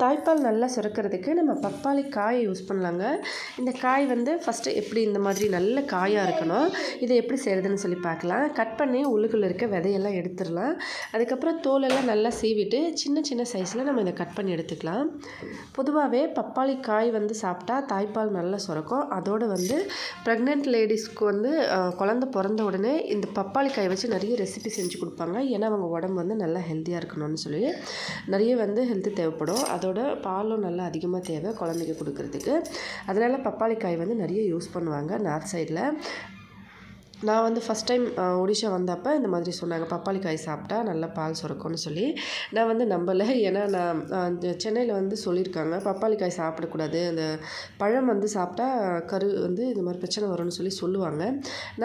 தாய்ப்பால் நல்லா சுரக்கிறதுக்கு நம்ம பப்பாளி காயை யூஸ் பண்ணலாங்க. இந்த காய் வந்து ஃபஸ்ட்டு எப்படி இந்த மாதிரி நல்ல காயாக இருக்கணும் இதை எப்படி செய்கிறதுன்னு சொல்லி பார்க்கலாம். கட் பண்ணி உள்ளுக்குள்ளே இருக்க விதையெல்லாம் எடுத்துடலாம். அதுக்கப்புறம் தோலெல்லாம் நல்லா சீவிட்டு சின்ன சின்ன சைஸில் நம்ம இதை கட் பண்ணி எடுத்துக்கலாம். பொதுவாகவே பப்பாளி காய் வந்து சாப்பிட்டா தாய்ப்பால் நல்லா சுரக்கும். அதோடு வந்து ப்ரெக்னென்ட் லேடிஸ்க்கு வந்து குழந்த பிறந்த உடனே இந்த பப்பாளி காய் வச்சு நிறைய ரெசிபி செஞ்சு கொடுப்பாங்க. ஏன்னா அவங்க உடம்பு வந்து நல்லா ஹெல்த்தியாக இருக்கணும்னு சொல்லி. நிறைய வந்து ஹெல்த்து தேவைப்படும். அது அதோட பாலும் நல்லா அதிகமாக தேவை குழந்தைக்கு கொடுக்குறதுக்கு. அதனால் பப்பாளிக்காய் வந்து நிறைய யூஸ் பண்ணுவாங்க நார்த் சைடில் நான் வந்து ஃபஸ்ட் டைம் ஒடிஷா வந்தப்போ இந்த மாதிரி சொன்னாங்க. பப்பாளி காய் சாப்பிட்டா நல்லா பால் சுரக்கும்னு சொல்லி. நான் வந்து நம்பலை. ஏன்னா நான் சென்னையில் வந்து சொல்லியிருக்காங்க பப்பாளி காய் சாப்பிடக்கூடாது. அந்த பழம் வந்து சாப்பிட்டா கரு வந்து இந்த மாதிரி பிரச்சனை வரும்னு சொல்லி சொல்லுவாங்க.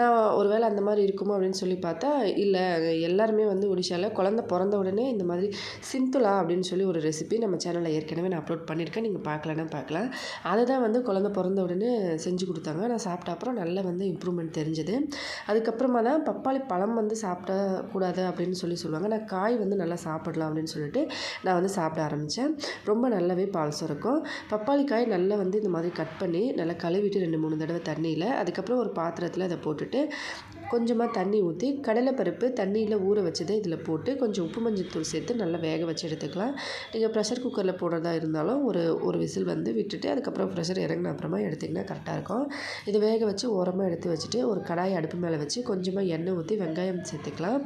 நான் ஒரு வேளை அந்த மாதிரி இருக்குமோ அப்படின்னு சொல்லி பார்த்தா இல்லை எல்லாருமே வந்து ஒடிஷாவில் குழந்த பிறந்த உடனே இந்த மாதிரி சிந்துலா அப்படின்னு சொல்லி ஒரு ரெசிபி நம்ம சேனலில் ஏற்கனவே நான் அப்லோட் பண்ணியிருக்கேன். நீங்கள் பார்க்கலன்னா பார்க்கலாம். அதை தான் வந்து குழந்த பிறந்த உடனே செஞ்சு கொடுத்தாங்க. நான் சாப்பிட்ட அப்புறம் நல்லா வந்து இம்ப்ரூவ்மெண்ட் தெரிஞ்சது. அதுக்கப்புறமா தான் பப்பாளி பழம் வந்து சாப்பிடக்கூடாது அப்படின்னு சொல்லி சொல்லுவாங்க. நான் காய் வந்து நல்லா சாப்பிடலாம் அப்படின்னு சொல்லிட்டு நான் வந்து சாப்பிட ஆரம்பித்தேன் ரொம்ப நல்லாவே பால் சுரக்கும். பப்பாளி காய் நல்லா வந்து இந்த மாதிரி கட் பண்ணி நல்லா கழுவிட்டு ரெண்டு மூணு தடவை தண்ணியில் அதுக்கப்புறம் ஒரு பாத்திரத்தில் அதை போட்டுட்டு கொஞ்சமாக தண்ணி ஊற்றி கடலைப்பருப்பு தண்ணியில் ஊற வச்சதை இதில் போட்டு கொஞ்சம் உப்பு மஞ்சள் தூள் சேர்த்து நல்லா வேக வச்சு எடுத்துக்கலாம். நீங்கள் ப்ரெஷர் குக்கரில் போடுறதா இருந்தாலும் ஒரு ஒரு விசில் வந்து விட்டுட்டு அதுக்கப்புறம் ப்ரெஷர் இறங்கின அப்புறமா எடுத்திங்கன்னா கரெக்டாக இருக்கும். இது வேக வச்சு ஓரமாக எடுத்து வச்சுட்டு ஒரு கடாய் அடுப்பு மேலே வச்சு கொஞ்சமாக எண்ணெய் ஊற்றி வெங்காயம் சேர்த்துக்கலாம்.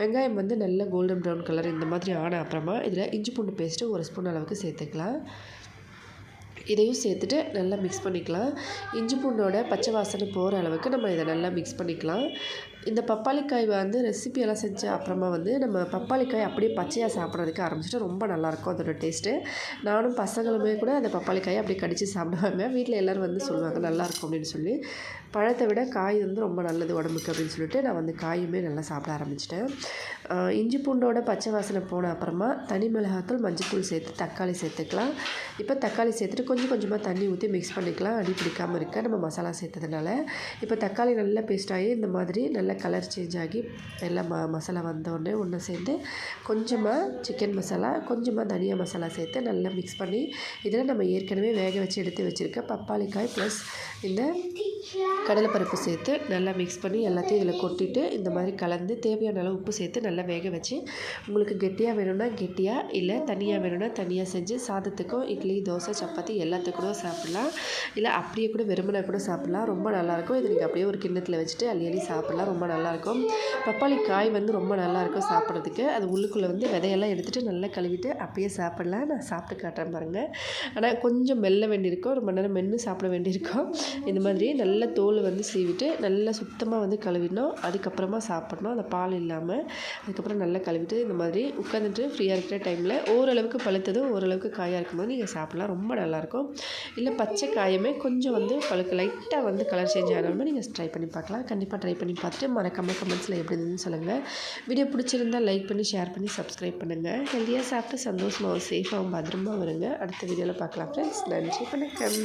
வெங்காயம் வந்து நல்ல கோல்டன் ப்ரௌன் கலர் இந்த மாதிரி ஆன அப்புறமா இதில் இஞ்சி பூண்டு பேஸ்ட்டு ஒரு ஸ்பூன் அளவுக்கு சேர்த்துக்கலாம். இதையும் சேர்த்துட்டு நல்லா மிக்ஸ் பண்ணிக்கலாம். இஞ்சி பூண்டோட பச்சை வாசனை போகிற அளவுக்கு நம்ம இதை நல்லா மிக்ஸ் பண்ணிக்கலாம். இந்த பப்பாளிக்காய் வந்து ரெசிபியெல்லாம் செஞ்ச அப்புறமா வந்து நம்ம பப்பாளிக்காய் அப்படியே பச்சையாக சாப்பிட்றதுக்கு ஆரம்பிச்சிட்டு ரொம்ப நல்லாயிருக்கும் அதோட டேஸ்ட்டு நானும் பசங்களுமே கூட அந்த பப்பாளிக்காயை அப்படியே கடித்து சாப்பிடுவாங்க. வீட்டில் எல்லோரும் வந்து சொல்லுவாங்க நல்லாயிருக்கும் அப்படின்னு சொல்லி. பழத்தை விட காய் வந்து ரொம்ப நல்லது உடம்புக்கு அப்படின்னு சொல்லிட்டு நான் வந்து காயுமே நல்லா சாப்பிட ஆரம்பிச்சிட்டேன். இஞ்சி பூண்டோட பச்சை வாசனை போன அப்புறமா தனி மிளகாத்தூள் மஞ்சத்தூள் சேர்த்து தக்காளி சேர்த்துக்கலாம். இப்போ தக்காளி சேர்த்துட்டு கொஞ்சம் கொஞ்சமாக தண்ணி ஊற்றி மிக்ஸ் பண்ணிக்கலாம். அடி பிடிக்காமல் இருக்க நம்ம மசாலா சேர்த்ததுனால. இப்போ தக்காளி நல்லா பேஸ்ட் ஆகி இந்த மாதிரி நல்லா கலர் சேஞ்ச் ஆகி எல்லாம் ம மசாலா வந்தோடனே ஒன்று சேர்ந்து கொஞ்சமாக சிக்கன் மசாலா கொஞ்சமாக தனியா மசாலா சேர்த்து நல்லா மிக்ஸ் பண்ணி இதில் நம்ம ஏற்கனவே வேக வச்சு எடுத்து வச்சுருக்க பப்பாளிக்காய் ப்ளஸ் இந்த கடலைப்பருப்பு சேர்த்து நல்லா மிக்ஸ் பண்ணி எல்லாத்தையும் இதில் கொட்டிட்டு இந்த மாதிரி கலந்து தேவையான அளவு உப்பு சேர்த்து நல்லா வேக வச்சு உங்களுக்கு கெட்டியாக வேணும்னா கெட்டியாக இல்லை தனியாக வேணும்னா தனியாக செஞ்சு சாதத்துக்கும் இட்லி தோசை சப்பாத்தி எல்லாத்துக்கும் சாப்பிட்லாம். இல்லை அப்படியே கூட வெறுமனை கூட சாப்பிட்லாம். ரொம்ப நல்லாயிருக்கும் இது நீங்கள் அப்படியே ஒரு கிண்ணத்தில் வச்சுட்டு அள்ளி அள்ளி சாப்பிட்லாம். ரொம்ப நல்லாயிருக்கும் பப்பாளி காய் வந்து ரொம்ப நல்லாயிருக்கும் சாப்பிட்றதுக்கு. அது உள்ளுக்குள்ளே வந்து விதையெல்லாம் எடுத்துகிட்டு நல்லா கழுவிட்டு அப்படியே சாப்பிட்லாம். நான் சாப்பிட்டு காட்டுறேன் பாருங்கள் ஆனால் கொஞ்சம் மெல்ல வேண்டியிருக்கும். ரொம்ப நேரம் மென்று சாப்பிட வேண்டியிருக்கும். இந்த மாதிரி நல்லா நல்ல தோல் வந்து சீவிட்டு நல்லா சுத்தமாக வந்து கழுவிடணும். அதுக்கப்புறமா சாப்பிட்ணும். அந்த பால் இல்லாமல் அதுக்கப்புறம் நல்லா கழுவிட்டு இந்த மாதிரி உட்காந்துட்டு ஃப்ரீயாக இருக்கிற டைமில் ஓரளவுக்கு பழுத்ததும் ஓரளவுக்கு காயாக இருக்கும்போது நீங்கள் சாப்பிட்லாம். ரொம்ப நல்லாயிருக்கும் இல்லை பச்சை காயமே கொஞ்சம் வந்து பழுக்க லைட்டாக வந்து கலர் சேஞ்ச் ஆகாமல் நீங்கள் ட்ரை பண்ணி பார்க்கலாம். கண்டிப்பாக ட்ரை பண்ணி பார்த்துட்டு மறக்காமல் கமெண்ட்ஸில் எப்படி இருந்துன்னு சொல்லுங்கள் வீடியோ பிடிச்சிருந்தால் லைக் பண்ணி ஷேர் பண்ணி சப்ஸ்கிரைப் பண்ணுங்கள் ஹெல்த்தியாக சாப்பிட்டு சந்தோஷமாகவும் சேஃபாகவும் பத்திரமா வருங்க அடுத்த வீடியோவில் பார்க்கலாம் ஃப்ரெண்ட்ஸ் நன்றி வணக்கம்.